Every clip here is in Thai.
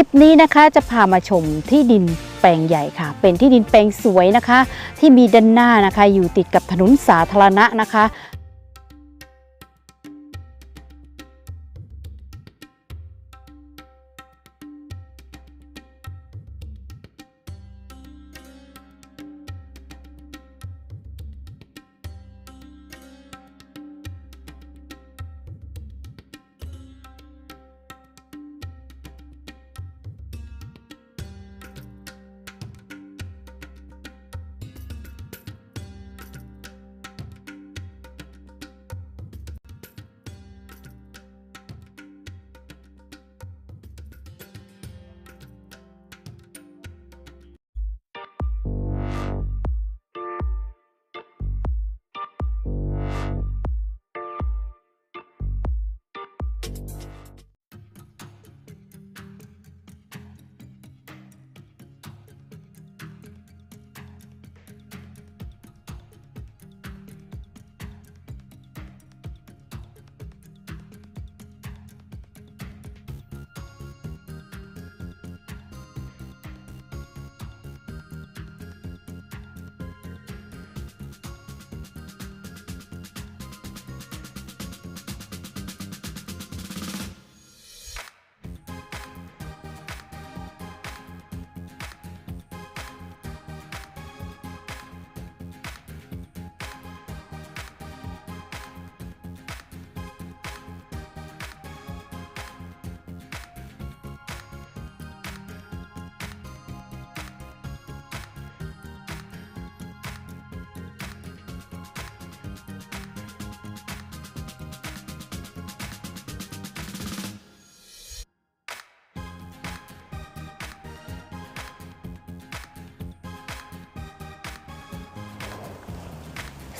ลิปนี้นะคะจะพามาชมที่ดินแปลงใหญ่ค่ะ เป็นที่ดินแปลงสวยนะคะ ที่มีด้านหน้านะคะ อยู่ติดกับถนนสาธารณะนะคะ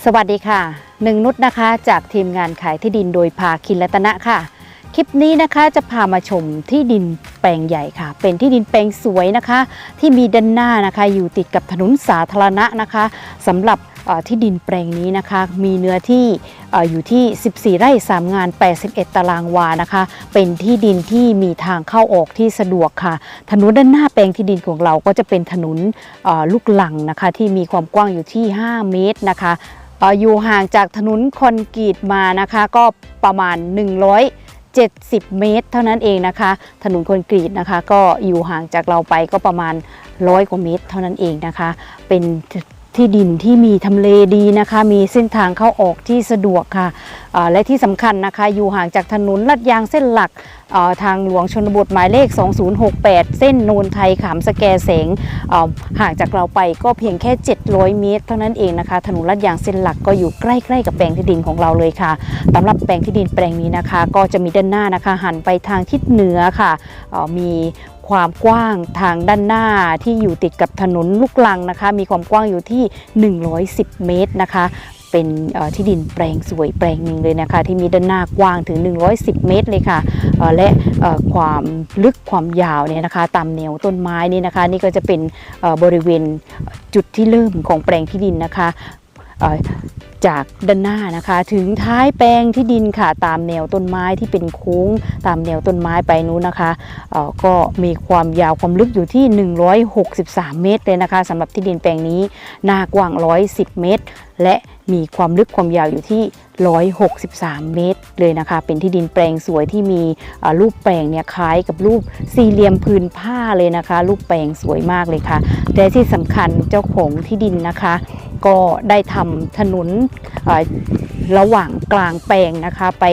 สวัสดีค่ะหนึ่งนุชนะคะ จากทีมงานขายที่ดินโดยภาคินรัตนะค่ะ คลิปนี้นะคะจะพามาชมที่ดินแปลงใหญ่ค่ะ เป็นที่ดินแปลงสวยนะคะ ที่มีด้านหน้านะคะ อยู่ติดกับถนนสาธารณะนะคะสำหรับที่ดินแปลงนี้นะคะ มีเนื้อที่ออยู่ที่ 14 ไร่ 3 งาน 81 ตารางวานะคะ เป็นที่ดินที่มีทางเข้าออกที่สะดวกค่ะ ถนนด้านหน้าแปลงที่ดินของเราก็จะเป็นถนนลูกหลังนะคะ ที่มีความกว้างอยู่ที่ 5 เมตรนะคะ อยู่ห่างจากถนนคอนกรีตมานะคะก็ประมาณ 170 เมตร เท่านั้นเองนะคะ ถนนคอนกรีตนะคะ ก็อยู่ห่างจากเราไปก็ประมาณร้อยกว่าเมตร เท่านั้นเองนะคะ เป็น ที่ดินที่มีทำเลดีนะคะ มีเส้นทางเข้าออกที่สะดวกค่ะและที่สำคัญนะคะ อยู่ห่างจากถนนลาดยางเส้นหลักทางหลวงชนบทหมายเลข 2068 เส้นโนนไทยขามสแกแสงห่างจากเราไปก็เพียงแค่ 700 เมตร เท่านั้นเองนะคะ ถนนลาดยางเส้นหลักก็อยู่ใกล้ๆกับแปลงที่ดินของเราเลยค่ะสำหรับแปลงที่ดินแปลงนี้นะคะ ก็จะมีด้านหน้านะคะ หันไปทางทิศเหนือค่ะมี ความกว้างทางด้านหน้าที่อยู่ติดกับถนนลูกลังนะคะ มีความกว้างอยู่ที่ 110 เมตรนะคะ เป็นที่ดินแปลงสวยแปลงหนึ่งเลยนะคะ ที่มีด้านหน้ากว้างถึง 110 เมตรเลยค่ะ และความลึกความยาวเนี่ยนะคะ ตามแนวต้นไม้นี่นะคะ นี่ก็จะเป็นบริเวณจุดที่เริ่มของแปลงที่ดินนะคะ จากด้านหน้านะคะ ถึงท้ายแปลงที่ดินค่ะตามแนวต้นไม้ที่เป็นโค้ง ตามแนวต้นไม้ไปนู้นนะคะก็มีความยาวความลึกอยู่ที่ 163 เมตรเลยนะคะสำหรับที่ดินแปลงนี้หน้ากว้าง 110 เมตร และมีความลึกความยาวอยู่ที่ 163 เมตรเลยนะคะ เป็นที่ดินแปลงสวยที่มีรูปแปลงเนี่ยคล้ายกับรูปสี่เหลี่ยมผืนผ้าเลยนะคะ รูปแปลงสวยมากเลยค่ะ แต่ที่สำคัญเจ้าของที่ดินนะคะ ก็ได้ทำถนนระหว่างกลางแปลงนะคะ ไป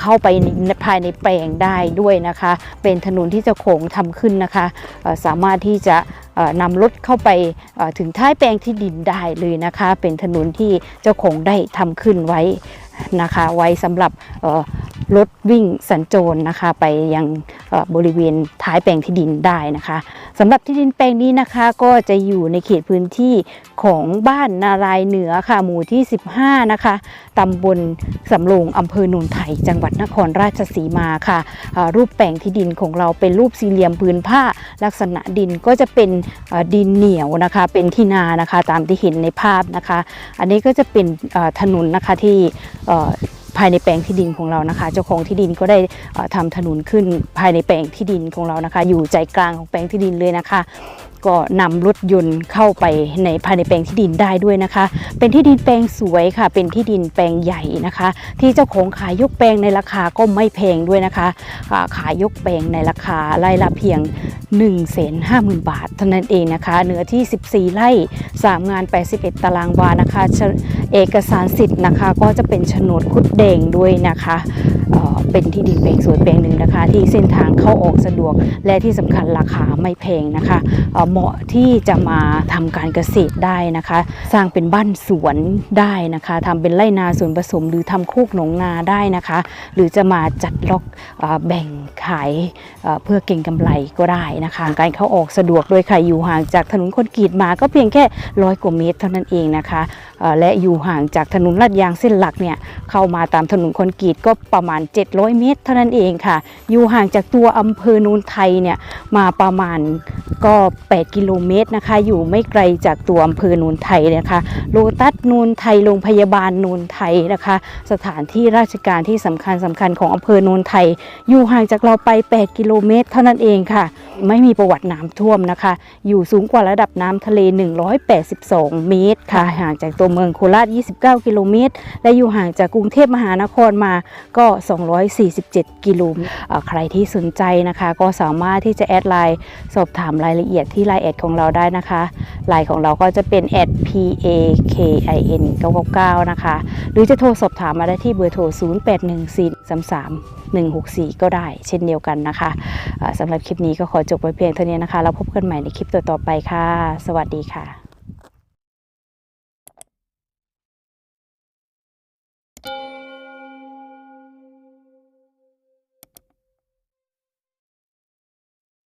เข้าไปในภายในแปลงได้ด้วยนะคะ เป็นถนนที่เจ้าของทำขึ้นนะคะ สามารถที่จะนำรถเข้าไปถึงท้ายแปลงที่ดินได้เลยนะคะ เป็นถนนที่เจ้าของได้ทำขึ้นไว้นะคะ ไว้สำหรับ รถวิ่งสัญจรนะคะ ไปยังบริเวณท้ายแปลงที่ดินได้นะคะสำหรับที่ดินแปลงนี้นะคะ ก็จะอยู่ในเขตพื้นที่ของบ้านนารายเหนือค่ะหมู่ที่ 15 นะคะตำบลสำโรงอำเภอโนนไทย จังหวัดนครราชสีมาค่ะรูปแปลงที่ดินของเราเป็นรูปสี่เหลี่ยมพื้นผ้า ลักษณะดินก็จะเป็นดินเหนียวนะคะ เป็นที่นานะคะตามที่เห็นในภาพนะคะ อันนี้ก็จะเป็นถนนนะคะที่ ภายในแปลงที่ดินของเรานะคะ เจ้าของที่ดินก็ได้เอ่อทำถนนขึ้นภายในแปลงที่ดินของเรานะคะ อยู่ใจกลางของแปลงที่ดินเลยนะคะ ก็นำรถยนต์เข้าไปในภายในแปลงที่ดินได้ด้วยนะคะ เป็นที่ดินแปลงสวยค่ะ เป็นที่ดินแปลงใหญ่นะคะ ที่เจ้าของขายยกแปลงในราคาก็ไม่แพงด้วยนะคะอ่าขายยกแปลงในราคาไร่ละเพียง 1 5 0 0 0 0 บาทเท่านั้นเองนะคะ เนื้อที่ 14 ไร่ 3 งาน 81 ตารางวานะคะ เอกสารสิทธิ์นะคะ ก็จะเป็นโฉนดคุดแดงด้วยนะคะ เป็นที่ดินแปลงสวยแปลงหนึ่งนะคะ ที่เส้นทางเข้าออกสะดวก และที่สำคัญราคาไม่แพงนะคะเเหมาะที่จะมาทำการเกษตรได้นะคะ สร้างเป็นบ้านสวนได้นะคะทำเป็นไร่นาสวนผสม หรือทำโคกหนองนาได้นะคะ หรือจะมาจัดล็อกอแบ่งขายเเพื่อเก่งกำไรก็ได้นะคะ การเข้าออกสะดวกด้วยค่ะอยู่ห่างจากถนนคนกรีตมาก็เพียงแค่ร้อยกว่าเมตรเท่านั้นเองนะคะและอยู่ห่างจากถนนลาดยางเส้นหลักเนี่ยเข้ามาตามถนนคอนกรีตก็ประมาณ 700 เมตร เท่านั้นเองค่ะ อยู่ห่างจากตัวอำเภอนูนไทยเนี่ยมาประมาณก็ 8 กิโลเมตรนะคะ อยู่ไม่ไกลจากตัวอำเภอนูนไทยนะคะโลตัสนูนไทยโรงพยาบาลนูนไทยนะคะ สถานที่ราชการที่สำคัญสำคัญของอำเภอนูนไทย อยู่ห่างจากเราไป 8 กิโลเมตร เท่านั้นเองค่ะ ไม่มีประวัติน้ำท่วมนะคะ อยู่สูงกว่าระดับน้ำทะเล 182 เมตรค่ะห่างจากตัวเมืองโคราช 29 กิโลเมตร และอยู่ห่างจากกรุงเทพมหานครมาก็ 247 กิโลเมตรใครที่สนใจนะคะ ก็สามารถที่จะแอดไลน์สอบถามรายละเอียดที่ไลน์แอดของเราได้นะคะไลน์ของเราก็จะเป็น p a k i n 999 นะคะ หรือจะโทรสอบถามมาได้ที่เบอร์โทร 081433 164 ก็ได้ เช่นเดียวกันนะคะสำหรับคลิปนี้ก็ขอจบไว้เพียงเท่านี้นะคะ แล้วพบกันใหม่ในคลิปต่อๆไปค่ะ สวัสดีค่ะ